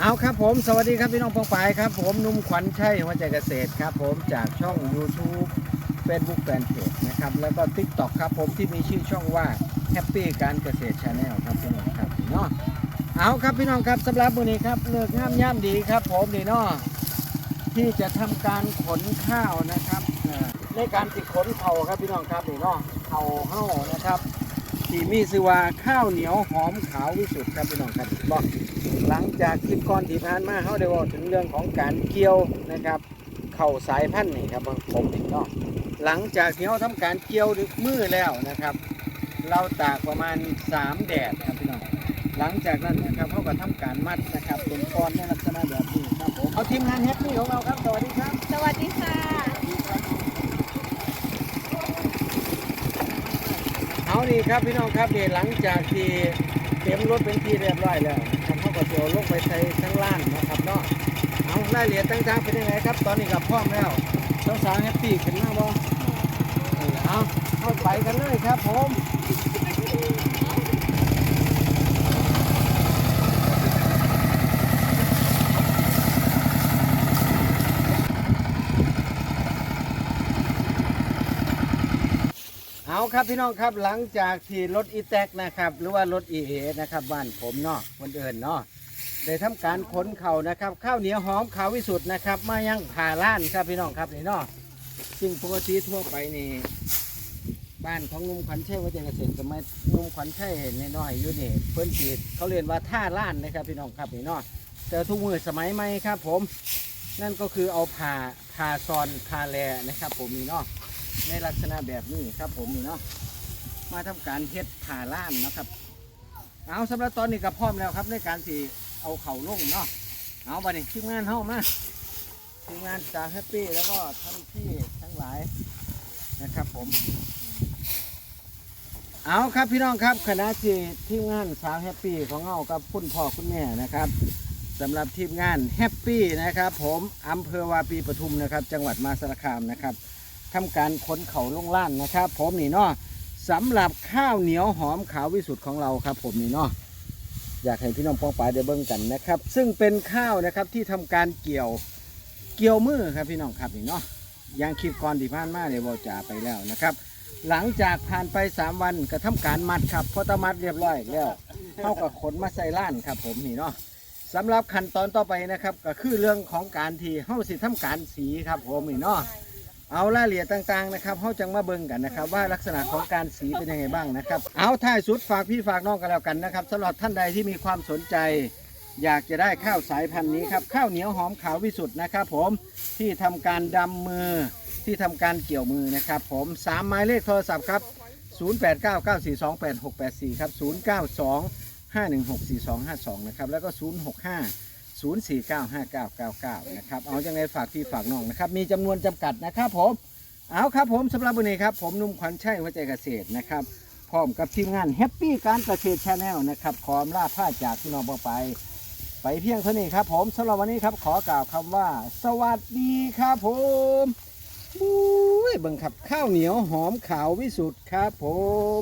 เอาครับผมสวัสดีครับพี่น้องปองปายครับ ผมนุ่มขวัญชัยหัวใจเกษตรครับ ผมจากช่อง YouTube Facebook Fanpage นะครับแล้วก็ TikTok ครับผมที่มีชื่อช่องว่า Happy การเกษตร Channel ครับพี่น้องครับเนาะเอาครับพี่น้องครับสำหรับวันนี้ครับเลือกงามย่ำดีครับ ผมนี่เนาะที่จะทำการขนข้าวนะครับในการติดขนเขาครับพี่น้องครับนี่เนาะเขาเฮ้านะครับ ที่มีชื่อว่าข้าวเหนียวหอมขาววิสุทธ์ครับพี่น้องครับบอกหลังจากคลิปก่อนที่ผ่านมาเขาได้บอกถึงเรื่องของการเกี่ยวนะครับ เข่าสายพันธุ์นี่ครับผมนี่เนาะหลังจากที่เขาทำการเกี่ยวด้วยมือแล้วนะครับ เราตากประมาณ 3 แดดนะครับพี่น้องหลังจากนั้นนะครับเขาก็ทำการมัดนะครับเป็นก้อนในลักษณะแบบนี้ครับผมเอาทีมงานแฮปปี้ของเราครับสวัสดีครับ สวัสดีค่ะ เอา นี่ครับพี่น้องครับเดี๋ยวหลังจากที่เต็มรถเป็นที่เรียบร้อยแล้วนะครับเขาก็จะเอาลงไปใส่ข้งล่างนะครับเนาะเอารายละเอียดต่างๆเป็นยังไงครับ ตอนนี้กับพร้อมแล้วสาวสาวๆแฮปปี้ขึ้นมากบ่เอาเข้าไปกันเลยครับผม เอาครับพี่น้องครับหลังจากที่รถอีแท็กนะครับ หรือว่ารถอีเอนะครับบ้านผมเนาะคนอื่นเนาะได้ทำการขนเข่านะครับ ข้าวเหนียวหอมขาววิสุทธ์นะครับ มายังผ่าล้านครับพี่น้องครับนี่เนาะซึ่งปกติทั่วไปนี่บ้านของลุงขวัญชัยวัฒนเกษตรสมัยลุงขวัญชัยน้อยอยู่นี่เพิ่อนสีดเขาเรียนว่าท่าล้านนะครับพี่น้องครับนี่เนาะแต่ทุกมือสมัยใหม่ครับผม นั่นก็คือเอาผ่าผ่าซอนผ่าแลนะครับ ผมนี่เนาะ ในลักษณะแบบนี้ครับผมนี่เนาะมาทำการเฮ็ดผ่าล้านนะครับ เอาสำหรับตอนนี้ก็พร้อมแล้วครับในการที่เอาเข่าลงเนาะเอาไปนี่ทีมงานเข้ามาทีมงานจาแฮปปี้แล้วก็ท่านพี่ทั้งหลายนะครับผม เอาครับพี่น้องครับคณะทีทีมงานสาวแฮปปี้ของเรากับคุณพ่อคุณแม่นะครับสำหรับทีมงานแฮปปี้นะครับ ผมอำเภอวาปีปทุมนะครับ จังหวัดมาสารคามนะครับ ทำการขนเข่าลงล่านนะครับ ผมนี่เนาะสำหรับข้าวเหนียวหอมขาววิสุทธ์ของเราครับ ผมนี่เนาะอยากให้พี่น้องป้องปายได้เบิ่งกันนะครับ ซึ่งเป็นข้าวนะครับที่ทำการเกี่ยวเกี่ยวมือครับพี่น้องครับนี่เนาะยางคลิปก่อนที่ผ่านมาเนี่ยบอจ่าไปแล้วนะครับ หลังจากผ่านไป 3 วันก็ทำการมัดครับพอตมัดเรียบร้อยแล้วเท่ากับขนมาใส่ล้านครับ ผมนี่เนาะสำหรับขั้นตอนต่อไปนะครับ ก็คือเรื่องของการที่เฮาสิทำการสีครับ ผมนี่เนาะ เอารายละเอียดต่างๆนะครับเขาจังมาเบิ่งกันนะครับ ว่าลักษณะของการสีเป็นยังไงบ้างนะครับ เอาท้ายสุดฝากพี่ฝากน้องกันแล้วกันนะครับสำหรับท่านใดที่มีความสนใจ อยากจะได้ข้าวสายพันธุ์นี้ครับข้าวเหนียวหอมขาววิสุทธ์นะครับ ผมที่ทำการดำมือที่ทำการเกี่ยวมือนะครับ ผมสามหมายเลขโทรศัพท์ครับ 0899428684 ครับ 092-5164252 นะครับ แล้วก็ 065 0495999 นะครับ เอาจังไงฝากพี่ฝากน้องนะครับ มีจำนวนจำกัดนะครับผม เอาครับผมสำหรับวันนี้ครับ ผมนุ่มขวัญชัยหัวใจเกษตรนะครับ พร้อมกับทีมงานแฮปปี้การเกษตรชาแนลนะครับขอมลาผ้าจากพี่น้องไป ไปเพียงเท่านี้ครับผมสำหรับวันนี้ครับขอกล่าวคำว่า สวัสดีครับผมอุ้ยบิ่งคับข้าวเหนียวหอมขาววิสุทธ์ครับผม